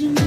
imaginar.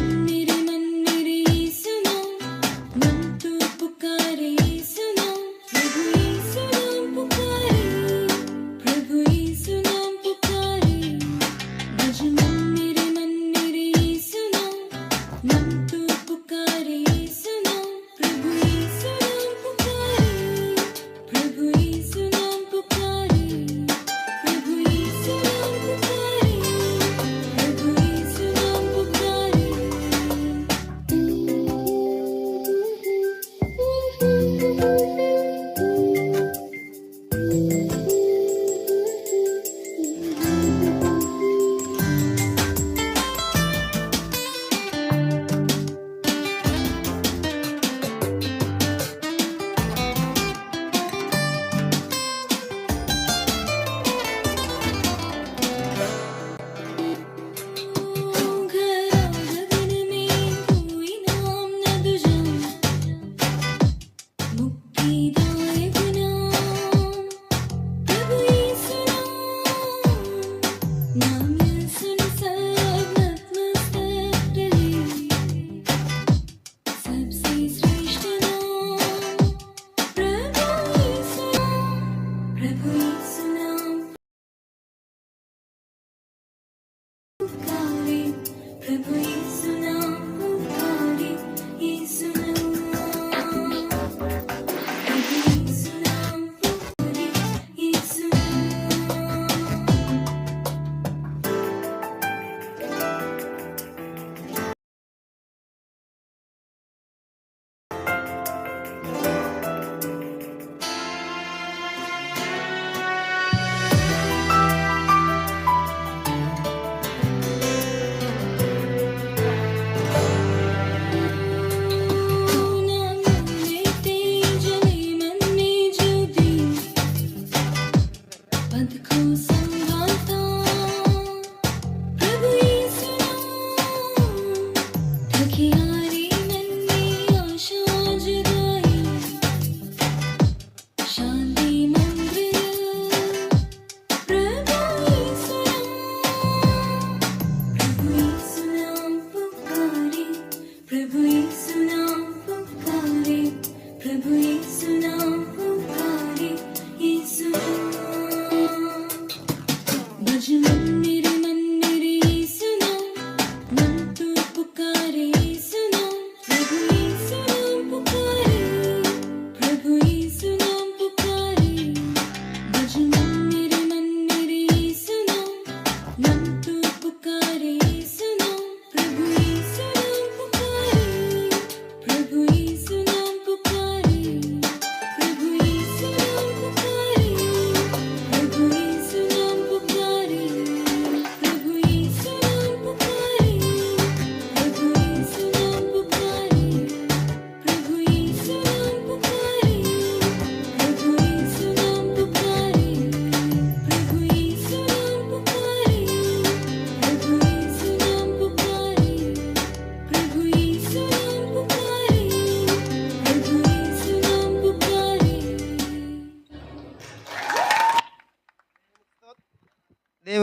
प्रभु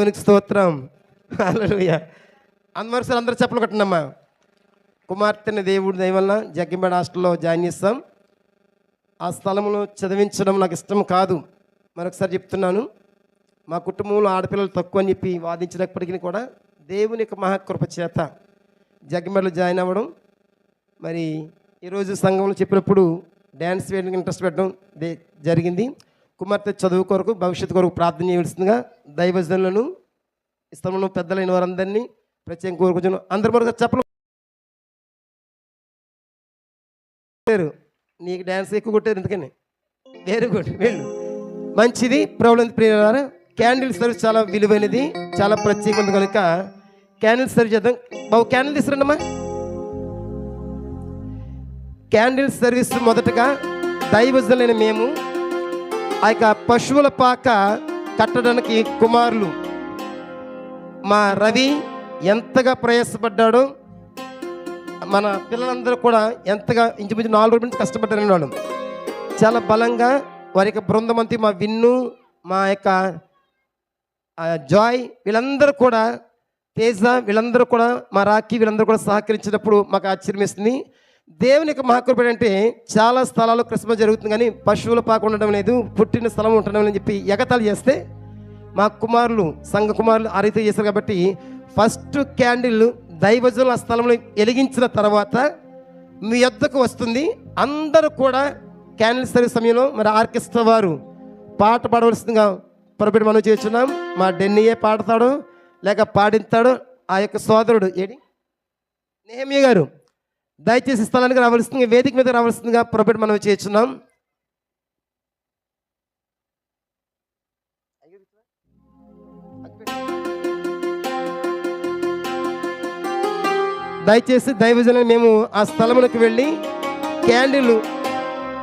దేవునికి స్తోత్రం. హల్లెలూయ. అందరు అందరూ చెప్పలు కొట్టండమ్మా. కుమార్తెని దేవుడి దయవల్ల వలన హాస్టల్లో జాయిన్ చేస్తాం. ఆ స్థలంలో చదివించడం నాకు ఇష్టం కాదు. మరొకసారి చెప్తున్నాను. మా కుటుంబంలో ఆడపిల్లలు తక్కువ అని చెప్పి వాదించినప్పటికీ కూడా దేవుని యొక్క మహాకృప చేత జగ్గిమేడలో జాయిన్ అవ్వడం. మరి ఈరోజు సంఘంలో చెప్పినప్పుడు డ్యాన్స్ వేయడానికి ఇంట్రెస్ట్ పెట్టడం జరిగింది. కుమార్తె చదువు కొరకు భవిష్యత్తు కొరకు ప్రార్థన చేయవలసిందిగా దైవజనులను ఈ పెద్దలైన వారందరినీ ప్రత్యేక కోరుకుంటున్నాను. అందరి మరొక చెప్పలు. కొట్టారు. నీకు డ్యాన్స్ ఎక్కువ కొట్టారు ఎందుకని? వెరీ గుడ్ వెళ్ళు. మంచిది ప్రాబ్లం ప్రియారా క్యాండిల్ సర్వీస్ చాలా విలువైనది చాలా ప్రత్యేకమైనది కనుక క్యాండిల్ సర్వీస్ చేద్దాం. బాబు క్యాండిల్ తీసుకురండమ్మా. క్యాండిల్ సర్వీస్ మొదటగా దైవజులైన మేము ఆ యొక్క పశువుల పాక కట్టడానికి కుమారులు. మా రవి ఎంతగా ప్రయాసపడ్డాడో మన పిల్లలందరూ కూడా ఎంతగా ఇంచుమించు నాలుగు రోజుల నుంచి కష్టపడ్డారని వాళ్ళు. చాలా బలంగా వారి యొక్క బృందమంతి మా విన్ను మా యొక్క జాయ్ వీళ్ళందరూ కూడా తేజ వీళ్ళందరూ కూడా మా రాఖీ వీళ్ళందరూ కూడా సహకరించినప్పుడు మాకు ఆశ్చర్యం దేవుని యొక్క మహాకృపడి అంటే చాలా స్థలాల్లో క్రిస్మస్ జరుగుతుంది కానీ పశువుల పాక ఉండడం లేదు పుట్టిన స్థలం ఉండడం అని చెప్పి ఎగతాలు చేస్తే మా కుమారులు సంఘ కుమారులు ఆ రీతి చేశారు కాబట్టి ఫస్ట్ క్యాండిల్ దైవజనుల ఆ స్థలంలో వెలిగించిన తర్వాత మీ యొద్దకు వస్తుంది. అందరూ కూడా క్యాండిల్ సర్వీస్ సమయంలో మరి ఆర్కెస్ట్రా వారు పాట పాడవలసిందిగా పొరపెట్టి మనం చేస్తున్నాం. మా డెన్నీయే పాడతాడు లేక పాడిస్తాడు ఆ యొక్క సోదరుడు ఏడి? నేహమియ గారు. దయచేసి స్థలానికి రావాల్సిందిగా వేదిక మీద రావాల్సిందిగా పొరపెట్టి మనం చేస్తున్నాం. దయచేసి దైవజనులు మేము ఆ స్థలములకు వెళ్ళి క్యాండిల్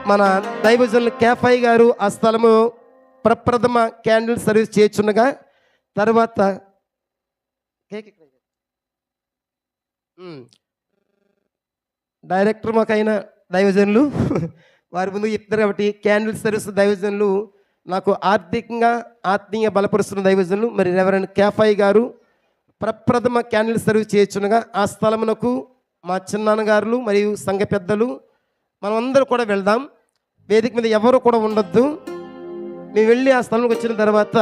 మన దైవజనులు కేఫాయి గారు ఆ స్థలము ప్రప్రథమ క్యాండిల్ సర్వీస్ చేర్చుండగా తర్వాత కేక్ డైరెక్టర్ మాకైన దైవజనులు. వారి ముందు చెప్తారు కాబట్టి క్యాండిల్ సర్వీస్ దైవజనులు నాకు ఆర్థికంగా ఆత్మీయ బలపరుస్తున్న దైవజనులు మరి రెవరెండ్ కేఫాయి గారు ప్రప్రథమ క్యాండిల్ సర్వీస్ చేయొచ్చునగా ఆ స్థలమునకు మా చిన్నాన్నగారులు మరియు సంఘ పెద్దలు మనమందరూ కూడా వెళ్దాం. వేదిక మీద ఎవరు కూడా ఉండొద్దు. మేము వెళ్ళి ఆ స్థలంకి వచ్చిన తర్వాత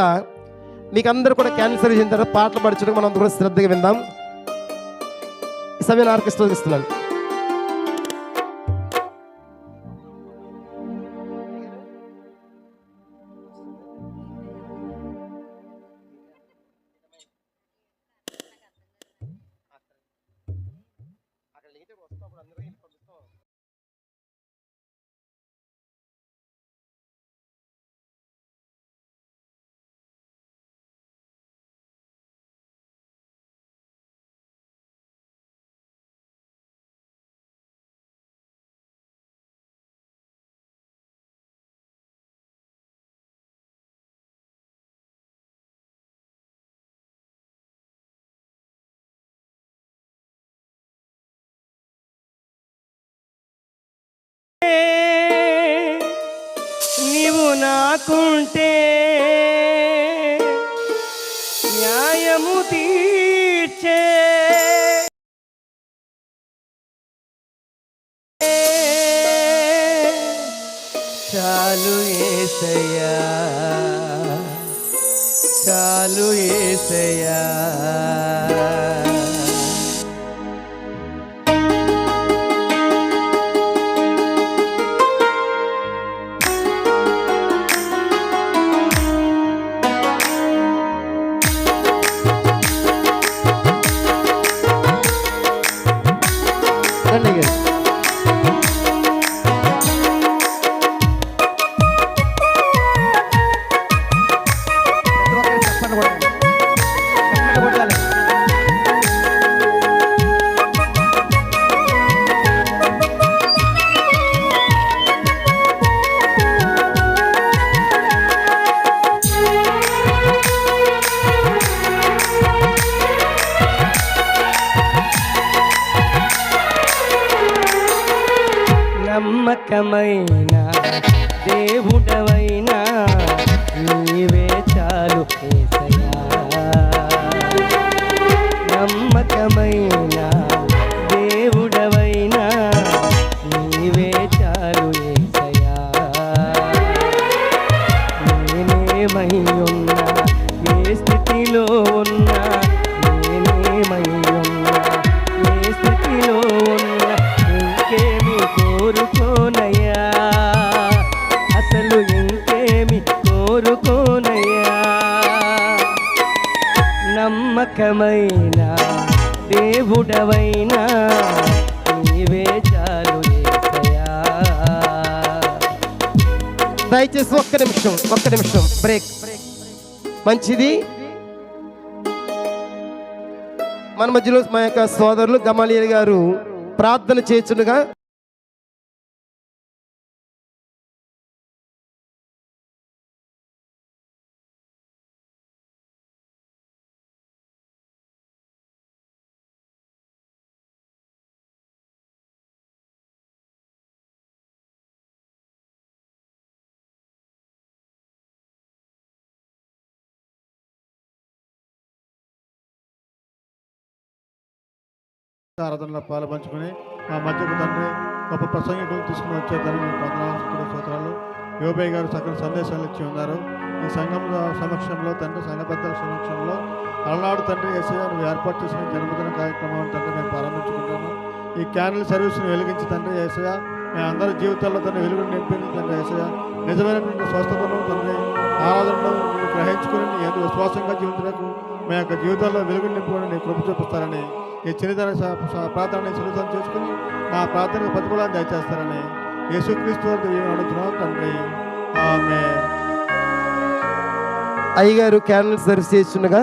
మీకు అందరూ కూడా క్యాండిల్ సర్వీస్ తర్వాత పాటలు పడుచుకుంటూ మనం అందరూ కూడా శ్రద్ధగా విందాం. సమయం ఆర్కెస్ట్రా ఇస్తున్నాను నాకుంటే రకమైన దేవుడవైనా నీవే చాలు దయచేసి ఒక్క నిమిషం ఒక్క నిమిషం బ్రేక్. మంచిది? మన మధ్యలో మా యొక్క సోదరులు గమాలియల్ గారు ప్రార్థన చేస్తుండగా ఆరాధనలో పాల్పంచుకొని మా మధ్యకు తండ్రి గొప్ప ప్రసంగికులు తీసుకుని వచ్చే తండ్రి మీకు వందనాలు స్తోత్రాలు గారు సకల సందేశాలు ఇచ్చి ఉన్నారు. ఈ సంఘంలో సమక్షంలో తండ్రి సంఘ సమక్షంలో అలనాడు తండ్రి ఎస్ఐ గారు ఏర్పాటు చేసిన జన్మదిన కార్యక్రమం తండ్రి మేము ప్రారంభించుకుంటాము ఈ క్యానల్ సర్వీస్ను వెలిగించి తండ్రి ఏసయ్య మేము అందరి జీవితాల్లో తండ్రి వెలుగును నింపింది తండ్రి ఏసయ్య నిజమైనటువంటి స్వస్థతను తండ్రి ఆరాధనను మీరు గ్రహించుకుని నీ విశ్వాసంగా జీవించడానికి మీ యొక్క జీవితాల్లో వెలుగు నింపుకొని కృప చూపిస్తారని ఈ చిన్నతన ప్రార్థన చిన్నతనం చేసుకుని నా ప్రార్థనకు ప్రతిఫలాన్ని దయచేస్తారని యేసుక్రీస్తు అడుగుతున్నాం తండ్రి. ఆమె అయ్యగారు క్యాండిల్ సర్వీస్ చేస్తుండగా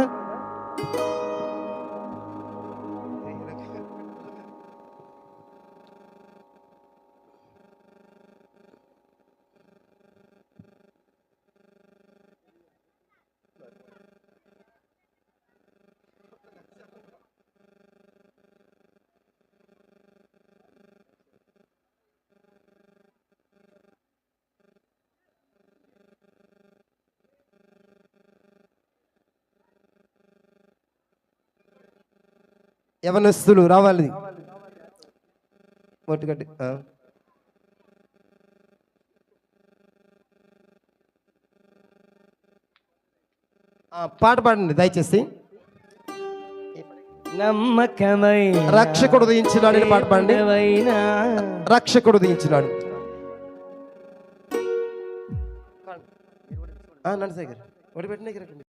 యవనస్తులు రావాలి. మొట్టుగడ్డి పాట పాడండి దయచేసి. నమ్మకమైన రక్షకుడు ఉదయించినాడు అని పాట పాడండి. రక్షకుడు ఉదయించినాడు. ఆ, నరసయ్య గారు ఒకటి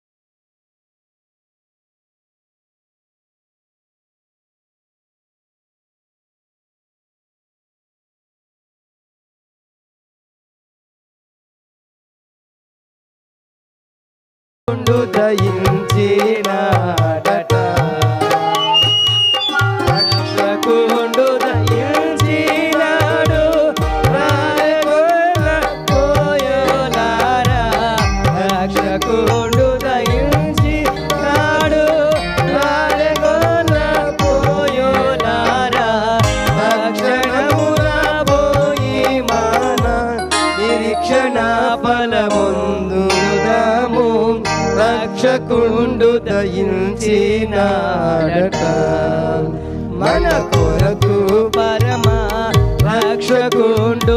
పెట్టిన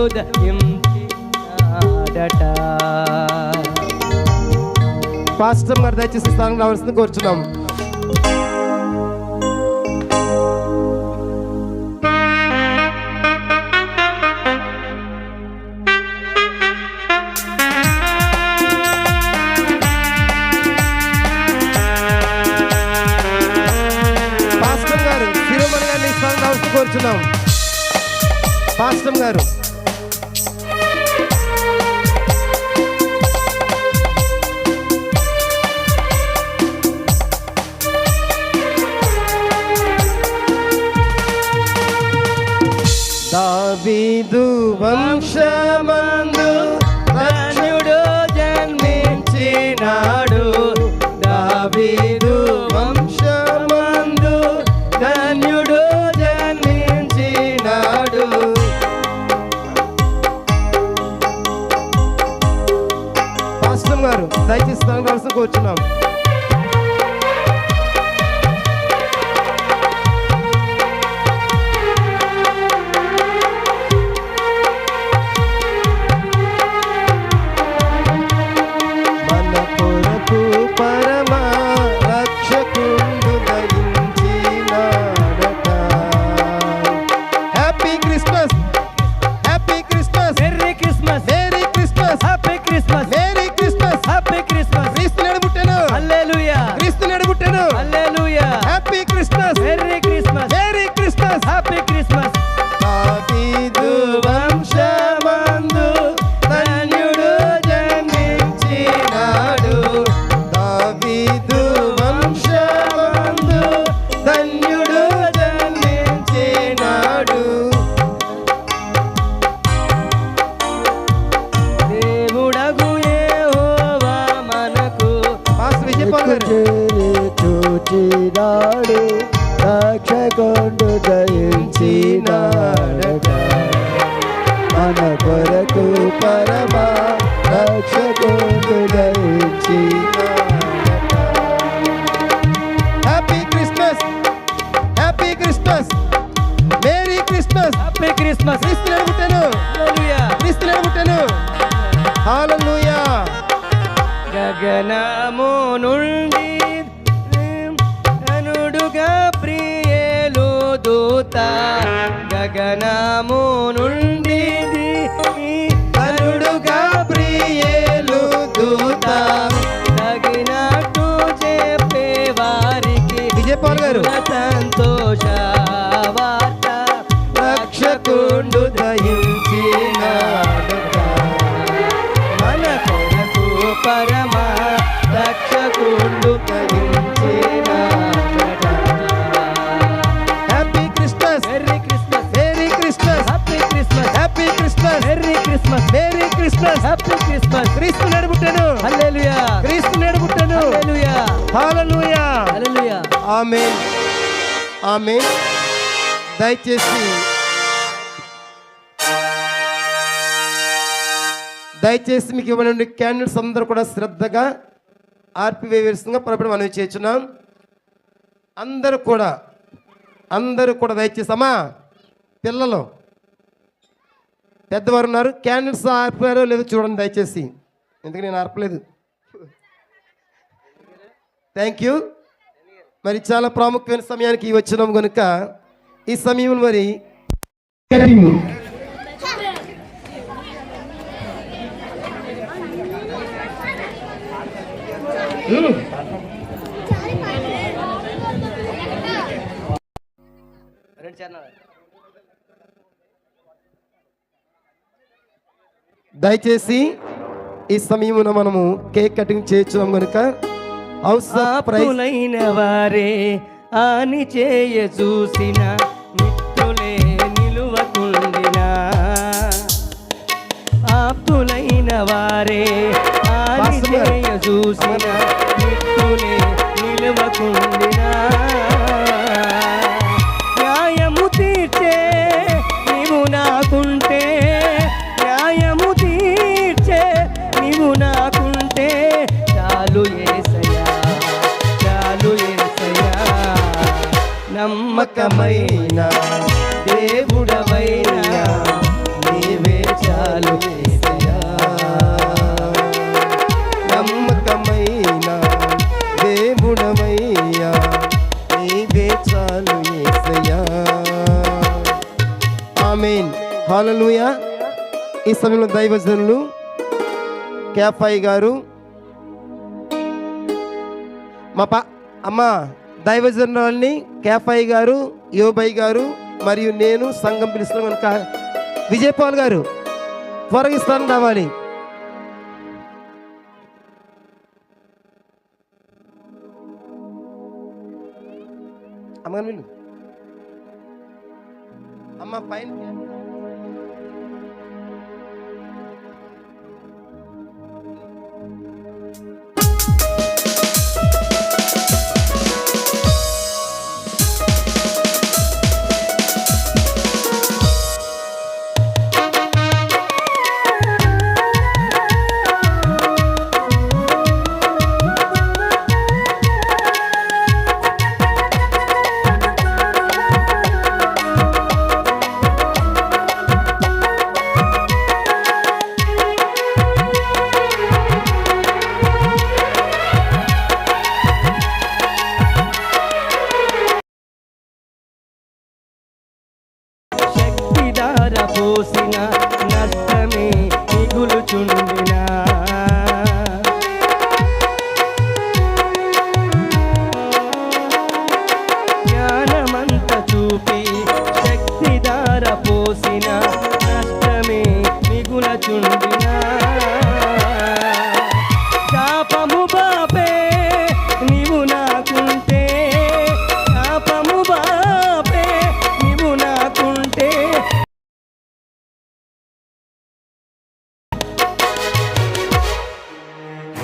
రక్షకుండు పాస్టర్ గారు దయచేసి స్థానం రావాల్సింది కోరుచున్నాం. గారు కోరుచున్నాం. పాస్టమ్ గారు. చూచినాడు రక్షకొండు దయించినాడట మన కొరకు పరమ రక్షకొండు దయించినాడట happy Christmas happy Christmas Christmas happy Christmas క్రీస్తు এমন ఆమె ఆమెన్ ఆమెన్ దయచేసి దయచేసి మీకు ఇవ్వనండి క్యాండిడేట్స్ అందరూ కూడా శ్రద్ధగా ఆర్పివేయవలసిందిగా పొరపడి మనం చేస్తున్నాం. అందరూ కూడా అందరూ కూడా దయచేసి అమ్మా పిల్లలు పెద్దవారు ఉన్నారు క్యాండిడేట్స్ ఆర్పారో లేదో చూడండి దయచేసి. ఎందుకు నేను ఆర్పలేదు? థ్యాంక్ యూ మరి చాలా ప్రాముఖ్యమైన సమయానికి వచ్చినాం కనుక ఈ సమయంలో మరి దయచేసి ఈ సమయమున మనము కేక్ కటింగ్ చేయించున్నాం కనుక ఆప్తులైన వారే ఆని చేయ చూసిన మిత్రులే నిలువకుండినా ఆప్తులైన వారే ఆని. చేయ చూసిన మిత్రులే నిలువకుండినా నమ్మకమైన దేవుడవైన నీవే చాలు నమ్మకమైన దేవుడవయ్యా నీవే చాలు యేసయ్యా ఆమేన్. హల్లెలూయా. ఈ సమయంలో దైవజనులు క్యాఫాయి గారు మా పా అమ్మ దైవజనులని కేఫాయి గారు యోబాయి గారు మరియు నేను సంఘం పిలుస్తున్నాం కనుక విజయపాల్ గారు త్వరగా ఇస్తాను రావాలి. అమ్మగారు అమ్మ పైన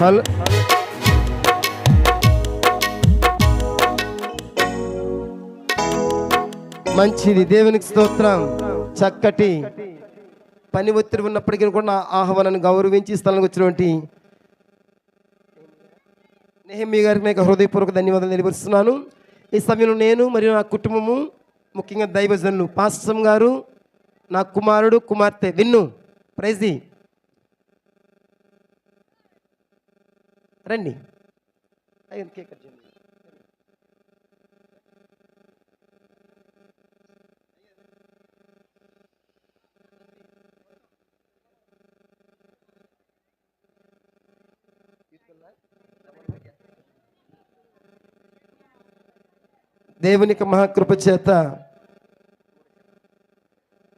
హలో మంచిది దేవునికి స్తోత్రం. చక్కటి పని ఒత్తిడి ఉన్నప్పటికీ కూడా నా ఆహ్వానాన్ని గౌరవించి స్థలానికి వచ్చినటువంటి నెహమ్మి గారికి నాకు హృదయపూర్వక ధన్యవాదాలు తెలియపరుస్తున్నాను. ఈ సమయంలో నేను మరియు నా కుటుంబము ముఖ్యంగా దైవజనులు పాస్టమ్ గారు నా కుమారుడు కుమార్తె విన్ను ప్రైజీ రండి. ఆయన కేక్ చేయండి. దేవునికి మహాకృప చేత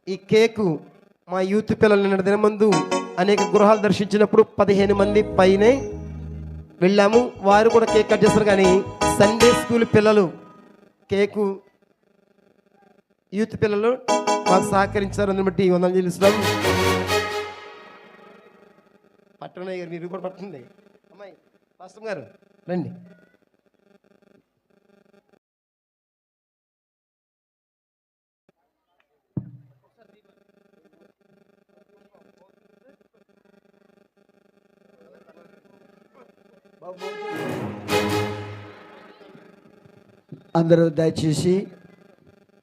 ఈ కేకు మా యూత్ పిల్లలు నిన్న దినమందు అనేక గృహాలు దర్శించినప్పుడు పదిహేను మంది పైనే వెళ్ళాము. వారు కూడా కేక్ కట్ చేస్తారు కానీ సండే స్కూల్ పిల్లలు కేకు యూత్ పిల్లలు మాకు సహకరించారు. అందుని బట్టి వందలు చెల్లిస్తున్నాం. పట్టణయ్య గారు మీరు కూడా పట్టండి అమ్మాయి పాస్టర్ గారు రండి. అందరూ దయచేసి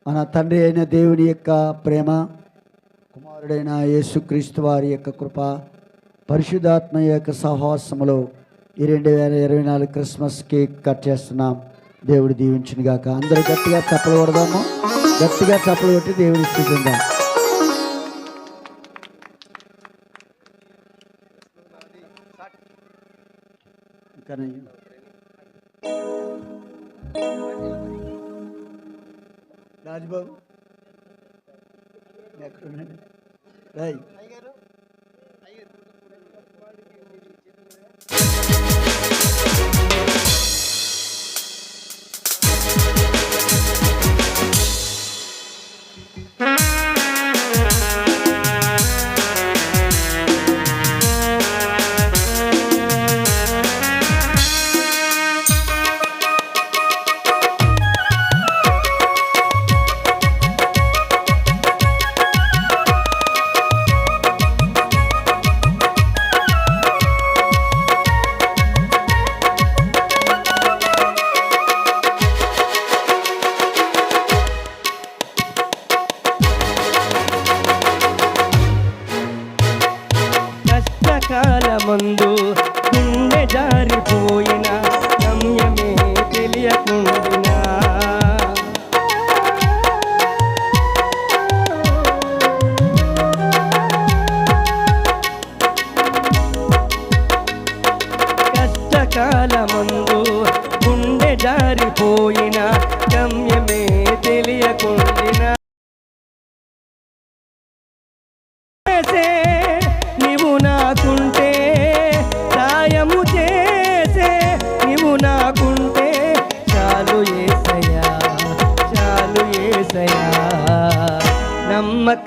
మన తండ్రి అయిన దేవుని యొక్క ప్రేమ కుమారుడైన యేసుక్రీస్తు వారి యొక్క కృప పరిశుద్ధాత్మ యొక్క సహవాసములో ఈ రెండు వేల ఇరవై నాలుగు క్రిస్మస్ కేక్ కట్ చేస్తున్నాం. దేవుడు దీవించిన గాక అందరూ గట్టిగా చప్పలు కొడదాము. గట్టిగా చప్పలు కొట్టి దేవుని స్థితిందాం రాజుబాబు ఎక్కడున్నాడు రాయ్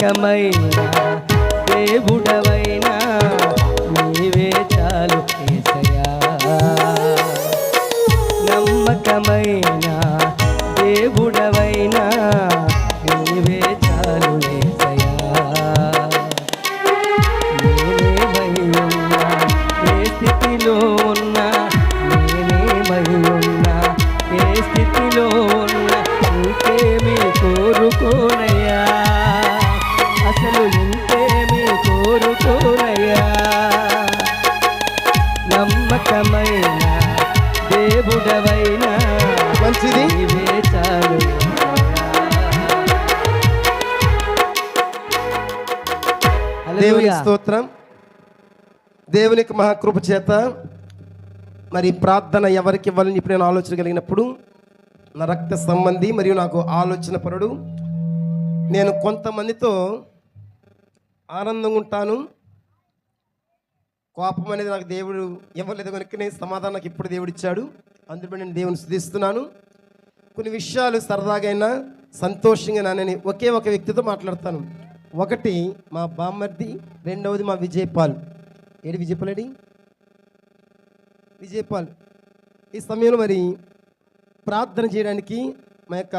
నమ్మకమైన దేవుడవైనా దేవునికి హల్లెలూయా. స్తోత్రం. దేవునికి మహాకృప చేత మరి ప్రార్థన ఎవరికి ఇవ్వాలని ఇప్పుడు నేను ఆలోచన కలిగినప్పుడు నా రక్త సంబంధి మరియు నాకు ఆలోచన పరుడు. నేను కొంతమందితో ఆనందంగా ఉంటాను. కోపం అనేది నాకు దేవుడు ఇవ్వలేదు కనుక నేను సమాధానం నాకు ఇప్పుడు దేవుడు ఇచ్చాడు. అందులో నేను దేవుని స్థుతిస్తున్నాను. కొన్ని విషయాలు సరదాగైనా సంతోషంగా నేను ఒకే ఒక వ్యక్తితో మాట్లాడతాను. ఒకటి మా బామ్మర్ది రెండవది మా విజయపాల్. ఏడు విజయపాల్ ఏడి విజయపాల్. ఈ సమయంలో మరి ప్రార్థన చేయడానికి మా యొక్క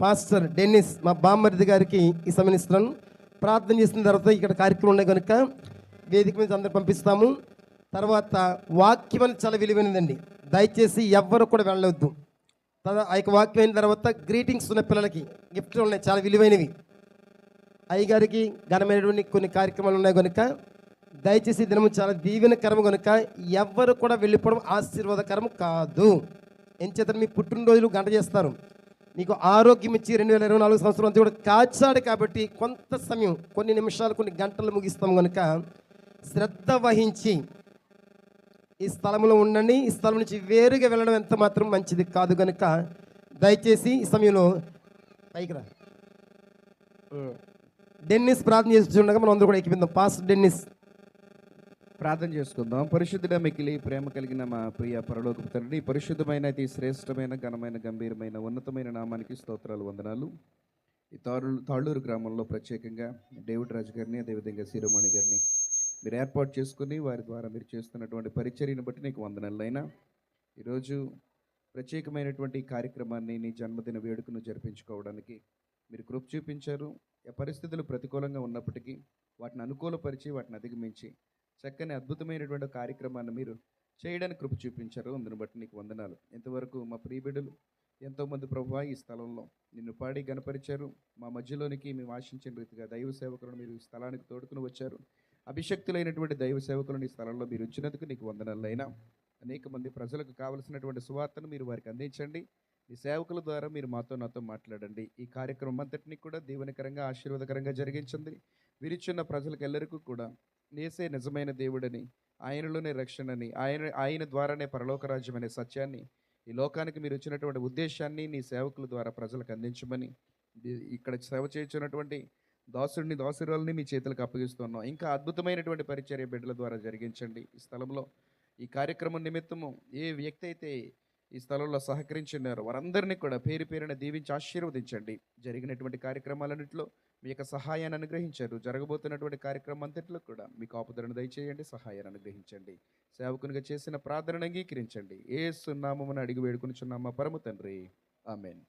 పాస్టర్ డెన్నిస్ మా బామ్మర్ది గారికి ఈ సమయం ఇస్తున్నాను. ప్రార్థన చేసిన తర్వాత ఇక్కడ కార్యక్రమం ఉన్నాయి కనుక వేదిక మీద అందరు పంపిస్తాము. తర్వాత వాక్యం అనేది చాలా విలువైనదండి. దయచేసి ఎవ్వరు కూడా వెళ్ళవద్దు. తర్వాత ఆ యొక్క వాక్యం అయిన తర్వాత గ్రీటింగ్స్ ఉన్న పిల్లలకి గిఫ్ట్లు ఉన్నాయి చాలా విలువైనవి. అయ్యగారికి ఘనమైనటువంటి కొన్ని కార్యక్రమాలు ఉన్నాయి కనుక దయచేసి దినము చాలా దీవెనకరము కనుక ఎవ్వరు కూడా వెళ్ళిపోవడం ఆశీర్వాదకరం కాదు. ఎంచేత మీ పుట్టినరోజులు గంట చేస్తారు. నీకు ఆరోగ్యం ఇచ్చి రెండు వేల ఇరవై నాలుగు సంవత్సరం అంతా కూడా కాచాడు కాబట్టి కొంత సమయం కొన్ని నిమిషాలు కొన్ని గంటలు ముగిస్తాం కనుక శ్రద్ధ వహించి ఈ స్థలంలో ఉండండి. ఈ స్థలం నుంచి వేరుగా వెళ్ళడం ఎంత మాత్రం మంచిది కాదు కనుక దయచేసి ఈ సమయంలో పైకి రా. డెన్నిస్ ప్రార్థన చేస్తుండగా మనం అందరూ కూడా ఎక్కిపోయిందాం పాస్ డెన్నిస్. ప్రార్థన చేసుకుందాం. పరిశుద్ధుడ మికిలి ప్రేమ కలిగిన మా ప్రియ పరలోక తండ్రి పరిశుద్ధమైన అతి శ్రేష్టమైన ఘనమైన గంభీరమైన ఉన్నతమైన నామానికి స్తోత్రాలు వందనాలు. ఈ తాళూరు తాళ్ళూరు గ్రామంలో ప్రత్యేకంగా డేవిడ్ రాజు గారిని అదేవిధంగా శిరోమణి గారిని మీరు ఏర్పాటు చేసుకుని వారి ద్వారా మీరు చేస్తున్నటువంటి పరిచర్యను బట్టి నీకు వందనాలైనా ఈరోజు ప్రత్యేకమైనటువంటి కార్యక్రమాన్ని నీ జన్మదిన వేడుకను జరిపించుకోవడానికి మీరు కృప చూపించారు. పరిస్థితులు ప్రతికూలంగా ఉన్నప్పటికీ వాటిని అనుకూలపరిచి వాటిని అధిగమించి చక్కని అద్భుతమైనటువంటి కార్యక్రమాన్ని మీరు చేయడానికి కృప చూపించారు. అందుని బట్టి నీకు వందనాలు. ఇంతవరకు మా ప్రియబిడ్డలు ఎంతోమంది ప్రభు ఈ స్థలంలో నిన్ను పాడి గనపరిచారు మా మధ్యలోనికి మేము ఆశించిన రీతిగా దైవ సేవకులను మీరు ఈ స్థలానికి తోడుకుని వచ్చారు. అభిషక్తులైనటువంటి దైవ సేవకులను ఈ స్థలంలో మీరు ఇచ్చినందుకు నీకు వందనాలైనా అనేక మంది ప్రజలకు కావలసినటువంటి సువార్తను మీరు వారికి అందించండి. ఈ సేవకుల ద్వారా మీరు మాతో నాతో మాట్లాడండి. ఈ కార్యక్రమం అంతటినీ కూడా దీవెనకరంగా ఆశీర్వాదకరంగా జరిగించండి విరిచున్న ప్రజలకెల్లరికీ కూడా నేసే నిజమైన దేవుడని ఆయనలోనే రక్షణని ఆయన ఆయన ద్వారానే పరలోకరాజ్యం అనే సత్యాన్ని ఈ లోకానికి మీరు ఇచ్చినటువంటి ఉద్దేశాన్ని నీ సేవకుల ద్వారా ప్రజలకు అందించమని ఇక్కడ సేవ చేయించినటువంటి దాసుడిని దాసురాలని మీ చేతులకు అప్పగిస్తున్నాం. ఇంకా అద్భుతమైనటువంటి పరిచర్య బిడ్డల ద్వారా జరిగించండి. ఈ స్థలంలో ఈ కార్యక్రమం నిమిత్తము ఏ వ్యక్తి అయితే ఈ స్థలంలో సహకరించినారు. వారందరినీ కూడా పేరు పేరున దీవించి ఆశీర్వదించండి. జరిగినటువంటి కార్యక్రమాలన్నింటిలో మీ యొక్క సహాయాన్ని అనుగ్రహించారు. జరగబోతున్నటువంటి కార్యక్రమం అంతట్లో కూడా మీ కాపుదలను దయచేయండి సహాయాన్ని అనుగ్రహించండి. సేవకునిగా చేసిన ప్రార్థనను అంగీకరించండి. ఏ సున్నామని అడిగి వేడుకునిచున్నామా పరమ తండ్రి. ఆమెన్.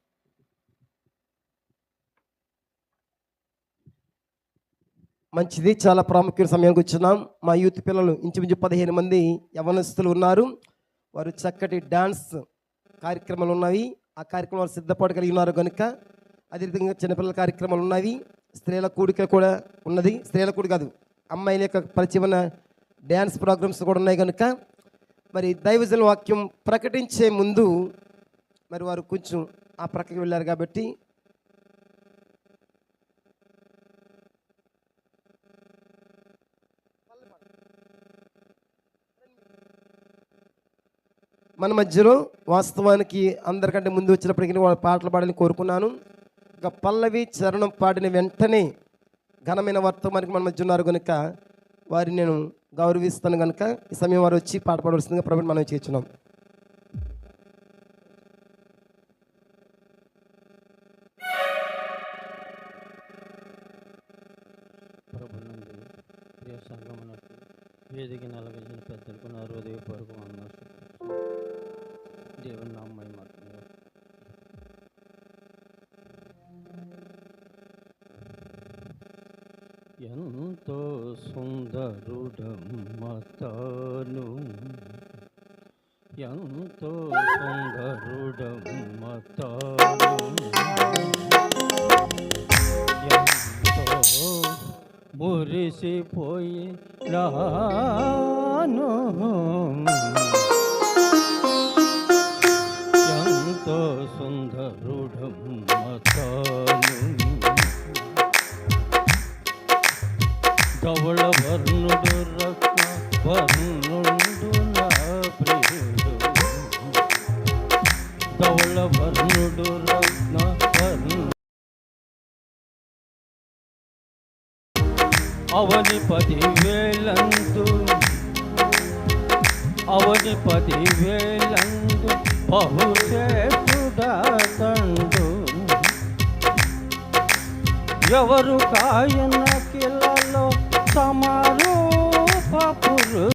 మంచిది. చాలా ప్రాముఖ్యమైన సమయానికి వచ్చినాం మా యూత్ పిల్లలు ఇంచుమించు పదిహేను మంది యవనస్తులు ఉన్నారు. వారు చక్కటి డాన్స్ కార్యక్రమాలు ఉన్నవి. ఆ కార్యక్రమాలు సిద్ధపాటు కలిగి ఉన్నారు కనుక అదేవిధంగా చిన్నపిల్లల కార్యక్రమాలు ఉన్నవి. స్త్రీల కూడిక కూడా ఉన్నది. స్త్రీల కూడి కాదు అమ్మాయిల యొక్క పరిచయమైన డ్యాన్స్ ప్రోగ్రామ్స్ కూడా ఉన్నాయి కనుక మరి దైవజన వాక్యం ప్రకటించే ముందు మరి వారు కొంచెం ఆ ప్రక్కకి వెళ్ళారు కాబట్టి మన మధ్యలో వాస్తవానికి అందరికంటే ముందు వచ్చినప్పటికీ వాళ్ళ పాటలు పాడాలని కోరుకున్నాను. ఇక పల్లవి చరణం పాడిన వెంటనే ఘనమైన వర్తమానికి మన మధ్య ఉన్నారు కనుక వారిని నేను గౌరవిస్తాను కనుక ఈ సమయం వారు వచ్చి పాట పాడవలసిందిగా ప్రభుత్వం మనం చేస్తున్నాం. మురిసిపోయి రాను ఎంతో సుందరుడమ్మతాను ధవళ వర్ణుడు